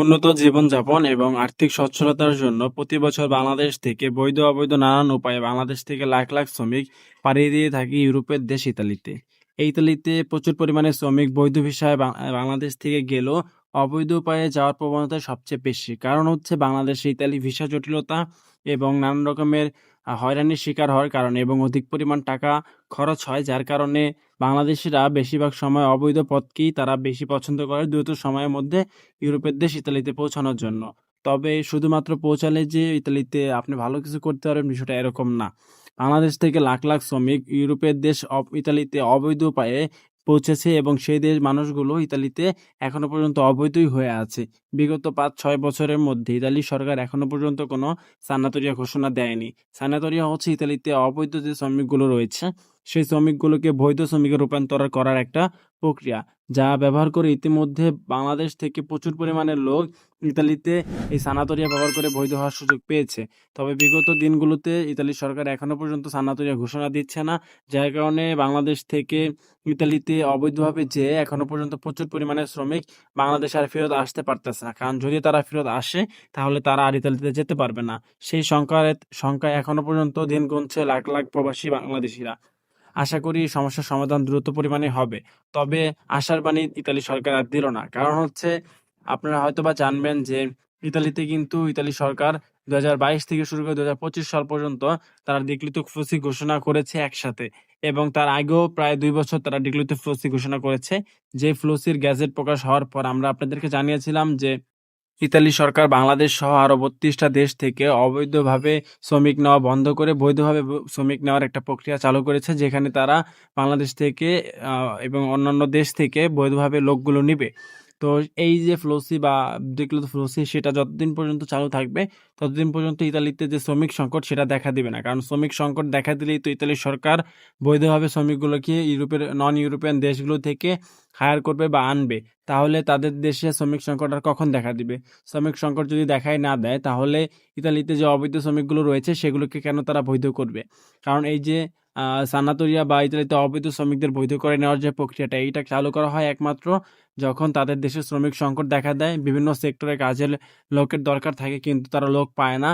উন্নত জীবনযাপন এবং আর্থিক সচ্ছলতার জন্য প্রতি বছর বাংলাদেশ থেকে বৈধ অবৈধ নানান উপায়ে বাংলাদেশ থেকে লাখ লাখ শ্রমিক পাড়িয়ে দিয়ে থাকে ইউরোপের দেশ ইতালিতে। এই ইতালিতে প্রচুর পরিমাণে শ্রমিক বৈধ ভিসায় বাংলাদেশ থেকে গেলেও অবৈধ উপায়ে যাওয়ার প্রবণতা সবচেয়ে বেশি। কারণ হচ্ছে বাংলাদেশে ইতালি ভিসা জটিলতা এবং নানান রকমের হয়রানির শিকার হওয়ার কারণে এবং অধিক পরিমাণ টাকা খরচ হয়, যার কারণে বাংলাদেশিরা বেশিরভাগ সময় অবৈধ পথকেই তারা বেশি পছন্দ করে দ্রুত সময়ের মধ্যে ইউরোপের দেশ ইতালিতে পৌঁছানোর জন্য। তবে শুধুমাত্র পৌঁছালে যে ইতালিতে আপনি ভালো কিছু করতে পারবেন বিষয়টা এরকম না। বাংলাদেশ থেকে লাখ লাখ শ্রমিক ইউরোপের দেশ ইতালিতে অবৈধ উপায়ে পৌঁছেছে এবং সেই দেশ মানুষগুলো ইতালিতে এখনও পর্যন্ত অবৈধই হয়ে আছে। বিগত পাঁচ, ছয় বছরের মধ্যে ইতালি সরকার এখনও পর্যন্ত কোনো সানাতরিয়া ঘোষণা দেয়নি। সানাতরিয়া হচ্ছে ইতালিতে অবৈধ যে শ্রমিকগুলো রয়েছে, সেই শ্রমিকগুলোকে বৈধ শ্রমিকে রূপান্তর করার একটা প্রক্রিয়া, যা ব্যবহার করে ইতিমধ্যে বাংলাদেশ থেকে প্রচুর পরিমাণে লোক ইতালিতে এই সানাতরিয়া ব্যবহার করে বৈধ হওয়ার সুযোগ পেয়েছে। তবে বিগত দিনগুলোতে ইতালি সরকার এখনও পর্যন্ত সানাতরিয়া ঘোষণা দিচ্ছে না, যার কারণে বাংলাদেশ থেকে ইতালিতে অবৈধভাবে যেয়ে এখনও পর্যন্ত প্রচুর পরিমাণে শ্রমিক বাংলাদেশে আর ফেরত আসতে পারতেছে না। কারণ যদি তারা ফেরত আসে, তাহলে তারা আর ইতালিতে যেতে পারবে না। সেই সংখ্যার সংখ্যা এখনও পর্যন্ত দিন গুনছে লাখ লাখ প্রবাসী বাংলাদেশিরা। আশা করি সমস্যার সমাধান দ্রুত পরিমাণে হবে। তবে আশার বাণী ইতালি সরকার আর দিল না। কারণ হচ্ছে, আপনারা হয়তো বা জানবেন যে ইতালিতে কিন্তু ইতালি সরকার দু হাজার বাইশ থেকে শুরু করে দুই হাজার পঁচিশ সাল পর্যন্ত তারা ডিক্লিত ফ্লসি ঘোষণা করেছে একসাথে। এবং তার আগেও প্রায় দুই বছর তারা ডিক্লিত ফ্লসি ঘোষণা করেছে। যে ফ্লসির গ্যাজেট প্রকাশ হওয়ার পর আমরা আপনাদেরকে জানিয়েছিলাম যে ইতালি সরকার বাংলাদেশ সহ আরও বত্রিশটা দেশ থেকে অবৈধভাবে শ্রমিক নেওয়া বন্ধ করে বৈধভাবে শ্রমিক নেওয়ার একটা প্রক্রিয়া চালু করেছে, যেখানে তারা বাংলাদেশ থেকে এবং অন্যান্য দেশ থেকে বৈধভাবে লোকগুলো নিবে। তো এই যে ফ্লোসি বা যেগুলো ফ্লোসি, সেটা যতদিন পর্যন্ত চালু থাকবে, ততদিন পর্যন্ত ইতালিতে যে শ্রমিক সংকট, সেটা দেখা দিবে না। কারণ শ্রমিক সংকট দেখা দিলেই তো ইতালির সরকার বৈধভাবে শ্রমিকগুলোকে ইউরোপের নন ইউরোপিয়ান দেশগুলো থেকে হায়ার করবে বা আনবে। তাহলে তাদের দেশে শ্রমিক সংকট আর কখন দেখা দিবে? শ্রমিক সংকট যদি দেখাই না দেয়, তাহলে ইতালিতে যে অবৈধ শ্রমিকগুলো রয়েছে, সেগুলোকে কেন তারা বৈধ করবে? কারণ এই যে সানাতরিয়া বা ইতালিতে অবৈধ শ্রমিকদের বৈধ করে নেওয়ার যে প্রক্রিয়াটা, এইটা চালু করা হয় একমাত্র যখন তাদের দেশে শ্রমিক সংকট দেখা দেয়, বিভিন্ন সেক্টরে কাজের লোকের দরকার থাকে কিন্তু তারা লোক পায় না।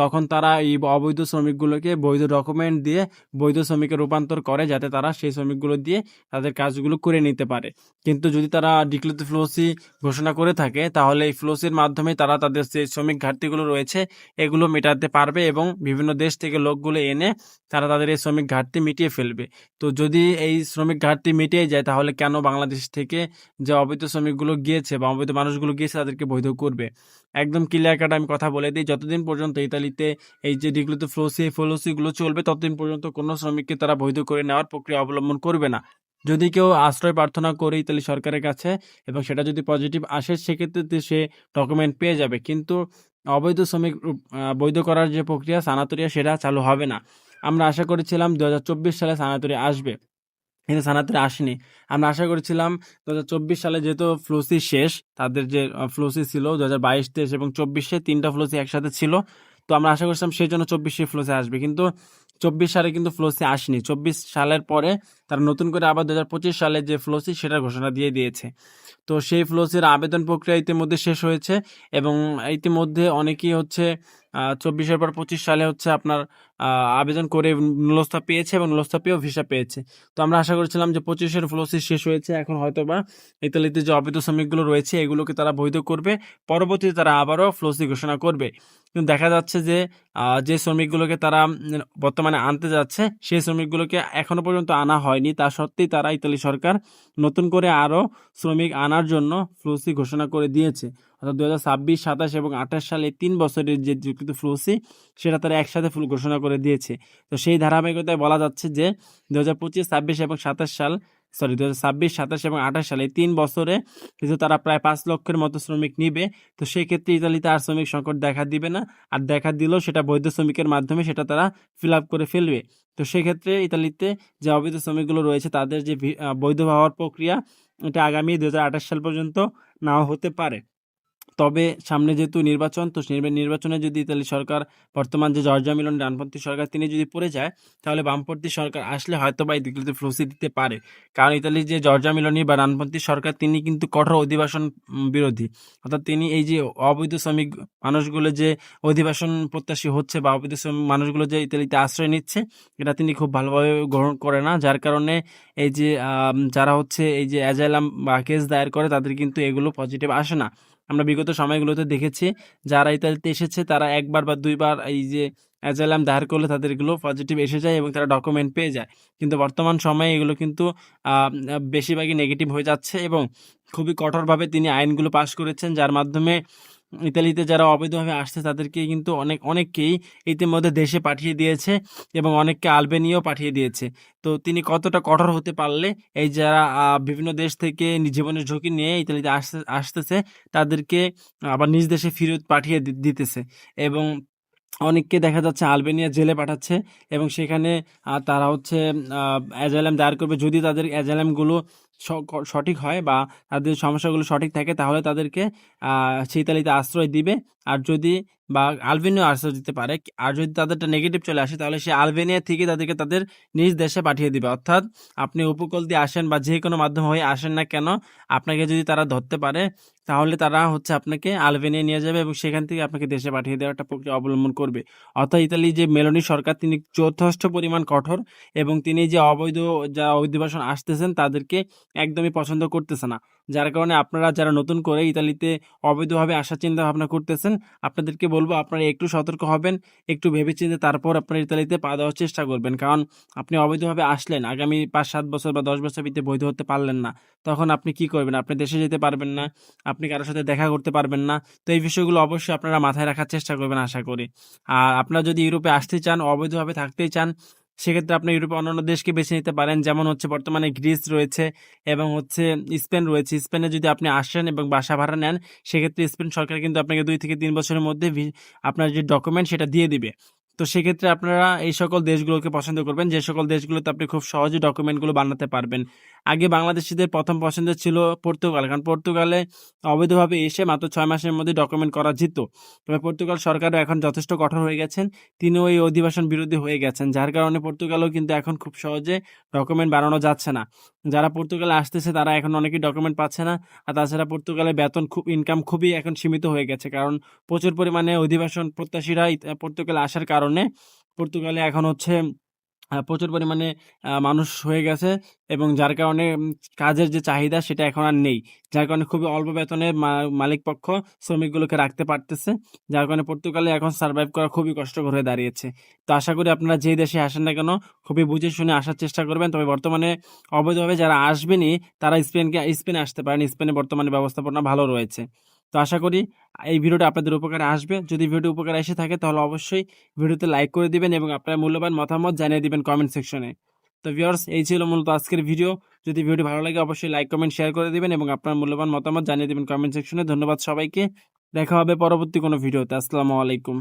তখন তারা এই অবৈধ শ্রমিকগুলোকে বৈধ ডকুমেন্ট দিয়ে বৈধ শ্রমিকে রূপান্তর করে যাতে তারা সেই শ্রমিকগুলো দিয়ে তাদের কাজগুলো করে নিতে পারে। কিন্তু যদি তারা ডিক্লিত ফ্লোসি ঘোষণা করে থাকে, তাহলে এই ফ্লোসির মাধ্যমে তারা তাদের যে শ্রমিক ঘাটতিগুলো রয়েছে, এগুলো মেটাতে পারবে এবং বিভিন্ন দেশ থেকে লোকগুলো এনে তারা তাদের এই শ্রমিক ঘাটতি মিটিয়ে ফেলবে। তো যদি এই শ্রমিক ঘাটতি মিটিয়ে যায়, তাহলে কেন বাংলাদেশ থেকে যে অবৈধ শ্রমিকগুলো গিয়েছে বা অবৈধ মানুষগুলো গিয়েছে তাদেরকে বৈধ করবে। একদম ক্লিয়ার কাট আমি কথা বলে দিই, যতদিন পর্যন্ত ইতালিতে এই যে ডিগ্রিতে ফ্লোসি ফ্লোসিগুলো চলবে, ততদিন পর্যন্ত কোনো শ্রমিককে তারা বৈধ করে নেওয়ার প্রক্রিয়া অবলম্বন করবে না। যদি কেউ আশ্রয় প্রার্থনা করে ইতালি সরকারের কাছে এবং সেটা যদি পজিটিভ আসে, সেক্ষেত্রে সে ডকুমেন্ট পেয়ে যাবে। কিন্তু অবৈধ শ্রমিক বৈধ করার যে প্রক্রিয়া সানাতরিয়া সেটা চালু হবে না। আমরা আশা করেছিলাম দু হাজার চব্বিশ সালে সানাতরিয়া আসবে। কিন্তু সানাতরি আসেনি। আমরা আশা করেছিলাম দু হাজার চব্বিশ সালে যেহেতু ফ্লোসি শেষ, তাদের যে ফ্লোসি ছিল দু হাজার বাইশ, তেইশ এবং চব্বিশে তিনটা ফ্লোসি একসাথে ছিল। তো আমরা আশা করছিলাম সেই জন্য চব্বিশে ফ্লোসি আসবে। কিন্তু চব্বিশ সালে কিন্তু ফ্লোসি আসেনি। চব্বিশ সালের পরে তারা নতুন করে আবার দু হাজার পঁচিশ সালে যে ফ্লোসি সেটার ঘোষণা দিয়ে দিয়েছে। তো সেই ফ্লোসির আবেদন প্রক্রিয়া ইতিমধ্যে শেষ হয়েছে এবং ইতিমধ্যে অনেকেই হচ্ছে চব্বিশের পর পঁচিশ সালে হচ্ছে আপনার আবেদন করে নুলস্থা পেয়েছে এবং নুলস্থা পেয়েও ভিসা পেয়েছে। তো আমরা আশা করেছিলাম যে পঁচিশের ফ্লোসি শেষ হয়েছে, এখন হয়তো বা ইতালিতে যে অবৈধ শ্রমিকগুলো রয়েছে, এগুলোকে তারা বৈধ করবে, পরবর্তীতে তারা আবারও ফ্লোসি ঘোষণা করবে। কিন্তু দেখা যাচ্ছে যে যে শ্রমিকগুলোকে তারা বর্তমানে আনতে যাচ্ছে, সেই শ্রমিকগুলোকে এখনও পর্যন্ত আনা হয়নি। তা সত্ত্বেই তারা ইতালি সরকার নতুন করে আরও শ্রমিক আনার জন্য ফ্লোসি ঘোষণা করে দিয়েছে। অর্থাৎ দু হাজার ছাব্বিশ, সাতাশ এবং আঠাশ সালে তিন বছরের যে যুক্ত ফ্লোসি সেটা তারা একসাথে ফুল ঘোষণা করে দিয়েছে। তো সেই ধারাবাহিকতায় বলা যাচ্ছে যে দু হাজার পঁচিশ, ছাব্বিশ এবং সাতাশ সাল সরি দু হাজার ছাব্বিশ, সাতাশ এবং আঠাশ সালে তিন বছরে কিন্তু তারা প্রায় পাঁচ লক্ষের মতো শ্রমিক নিবে। তো সেই ক্ষেত্রে ইতালিতে আর শ্রমিক সংকট দেখা দিবে না। আর দেখা দিলেও সেটা বৈধ শ্রমিকের মাধ্যমে সেটা তারা ফিল আপ করে ফেলবে। তো সেক্ষেত্রে ইতালিতে যে অবৈধ শ্রমিকগুলো রয়েছে, তাদের যে বৈধ হওয়ার প্রক্রিয়া, এটা আগামী দু হাজার আঠাশ সাল পর্যন্ত নাও হতে পারে। তবে সামনে যেহেতু নির্বাচন, তো নির্বা- নির্বাচনে যদি ইতালি সরকার, বর্তমান যে জর্জা মিলন ডানপন্থী সরকার, তিনি যদি পড়ে যায়, তাহলে বামপন্থী সরকার আসলে হয়তো বা এই দিকগুলোতে ফ্লুসি দিতে পারে। কারণ ইতালির যে জর্জা মিলনী বা ডানপন্থী সরকার, তিনি কিন্তু কঠোর অধিবাসন বিরোধী। অর্থাৎ তিনি এই যে অবৈধ শ্রমিক মানুষগুলো যে অধিবাসন প্রত্যাশী হচ্ছে বা অবৈধ শ্রমিক মানুষগুলো যে ইতালিতে আশ্রয় নিচ্ছে, এটা তিনি খুব ভালোভাবে গ্রহণ করে না। যার কারণে এই যে যারা হচ্ছে এই যে অ্যাজাইলাম বা কেস দায়ের করে, তাদের কিন্তু এগুলো পজিটিভ আসে না। আমরা বিগত সময়গুলোতে দেখেছি, যারা ইতালিতে এসেছে, তারা একবার বা দুইবার এই যে অ্যাজাইলাম দায়ের করলে তাদেরগুলো পজিটিভ এসে যায় এবং তারা ডকুমেন্ট পেয়ে যায়। কিন্তু বর্তমান সময়ে এগুলো কিন্তু বেশিরভাগই নেগেটিভ হয়ে যাচ্ছে এবং খুবই কঠোরভাবে তিনি আইনগুলো পাশ করেছেন, যার মাধ্যমে ইতালিতে যারা অবৈধভাবে আসছে তাদেরকে কিন্তু অনেক, অনেককেই ইতিমধ্যে দেশে পাঠিয়ে দিয়েছে এবং অনেককে আলবেনিয়াও পাঠিয়ে দিয়েছে। তো তিনি কতটা কঠোর হতে পারলে এই যারা বিভিন্ন দেশ থেকে জীবনের ঝুঁকি নিয়ে ইতালিতে আসতে, আসতেছে, তাদেরকে আবার নিজ দেশে ফেরত পাঠিয়ে দিতেছে এবং অনেককে দেখা যাচ্ছে আলবেনিয়া জেলে পাঠাচ্ছে এবং সেখানে তারা হচ্ছে অ্যাজাইলাম দায়ের করবে। যদি তাদের অ্যাজাইলামগুলো সঠিক হয় বা তাদের সমস্যাগুলো সঠিক থাকে তাহলে তাদেরকে শীতালিতে আশ্রয় দিবে। আর যদি বা আলবেনিয়া আশ্রয় দিতে পারে। আর যদি তাদেরটা নেগেটিভ চলে আসে, তাহলে সে আলবেনিয়া থেকে তাদেরকে তাদের নিজ দেশে পাঠিয়ে দিবে। অর্থাৎ আপনি উপকূল দিয়ে আসেন বা যে কোনো মাধ্যম হয়ে আসেন না কেন, আপনাকে যদি তারা ধরতে পারে, তাহলে তারা হচ্ছে আপনাকে আলবেনিয়া নিয়ে যাবে এবং সেখান থেকে আপনাকে দেশে পাঠিয়ে দেওয়ার একটা প্রক্রিয়া অবলম্বন করবে। অর্থাৎ ইতালি যে মেলোনি সরকার, তিনি যথেষ্ট পরিমাণ কঠোর এবং তিনি যে অবৈধ যারা অধিবাসন আসতেছেন, তাদেরকে একদমই পছন্দ করতেছে না। যার কারণে আপনারা যারা নতুন করে ইতালিতে অবৈধভাবে আসার চিন্তা ভাবনা করতেছেন, আপনাদেরকে বলব আপনারা একটু সতর্ক হবেন, একটু ভেবেচিন্তে তারপর আপনারা ইতালিতে পা দেওয়ার চেষ্টা করবেন। কারণ আপনি অবৈধভাবে আসলেন, আগামী পাঁচ, সাত বছর বা দশ বছর ভিতরে বৈধ হতে পারলেন না। তখন আপনি কি করবেন? আপনি দেশে যেতে পারবেন না, আপনি কারোর সাথে দেখা করতে পারবেন না। তো এই বিষয়গুলো অবশ্যই আপনারা মাথায় রাখার চেষ্টা করবেন, আশা করি। আর আপনারা যদি ইউরোপে আসতে চান, অবৈধভাবে থাকতেই চান সেক্ষেত্রে আপনি ইউরোপে অন্যান্য দেশকে বেছে নিতে পারেন। যেমন হচ্ছে বর্তমানে গ্রিস রয়েছে এবং হচ্ছে স্পেন রয়েছে। স্পেনে যদি আপনি আসেন এবং বাসা ভাড়া নেন, সেক্ষেত্রে স্পেন সরকার কিন্তু আপনাকে দুই থেকে তিন বছরের মধ্যে আপনার যে ডকুমেন্ট সেটা দিয়ে দিবে। তো সেক্ষেত্রে আপনারা এই সকল দেশগুলোকে পছন্দ করবেন। যে সকল দেশগুলোতে আপনি খুব সহজে ডকুমেন্টগুলো বানাতে পারবেন। আগে বাংলাদেশিদের প্রথম পছন্দ ছিল পর্তুগাল, কারণ পর্তুগালে অবৈধভাবে এসে মাত্র ছয় মাসের মধ্যে ডকুমেন্ট করা যেত তবে পর্তুগাল সরকারও এখন যথেষ্ট কঠোর হয়ে গেছেন। তিনিও এই অধিবাসন বিরোধী হয়ে গেছেন, যার কারণে পর্তুগালও কিন্তু এখন খুব সহজে ডকুমেন্ট বানানো যাচ্ছে না। যারা পর্তুগালে আসতেছে, তারা এখন অনেকেই ডকুমেন্ট পাচ্ছে না। আর তাছাড়া পর্তুগালে বেতন খুব ইনকাম খুবই এখন সীমিত হয়ে গেছে। কারণ প্রচুর পরিমাণে অধিবাসন প্রত্যাশীরা পর্তুগালে আসার কারণে পর্তুগালে এখন হচ্ছে প্রচুর পরিমাণে মানুষ হয়ে গেছে এবং যার কারণে কাজের যে চাহিদা সেটা এখন আর নেই। যার কারণে খুবই অল্প বেতনে মালিক পক্ষ শ্রমিকগুলোকে রাখতে পারতেছে। যার কারণে পর্তুগালে এখন সার্ভাইভ করা খুবই কষ্টকর হয়ে দাঁড়িয়েছে। তো আশা করি আপনারা যেই দেশে আসেন না কেন, খুবই বুঝে শুনে আসার চেষ্টা করবেন। তবে বর্তমানে অবৈধভাবে যারা আসবেনই, তারা স্পেনকে, স্পেনে আসতে পারেন। স্পেনে বর্তমানে ব্যবস্থাপনা ভালো রয়েছে। তো আশা করি এই ভিডিওটা আপনাদের উপকারে আসবে। যদি ভিডিও উপকারে এসে থাকে, তাহলে অবশ্যই ভিডিওতে লাইক করে দিবেন এবং আপনার মূল্যবান মতামত জানিয়ে দিবেন কমেন্ট সেকশনে তো ভিওর্স এই ছিল মূলত আজকের ভিডিও যদি ভিডিও ভালো লাগে, অবশ্যই লাইক কমেন্ট শেয়ার করে দিবেন এবং আপনার মূল্যবান মতামত জানিয়ে দিবেন কমেন্ট সেকশনে ধন্যবাদ সবাইকে। দেখা হবে পরবর্তী কোনো ভিডিওতে আসসালামু আলাইকুম।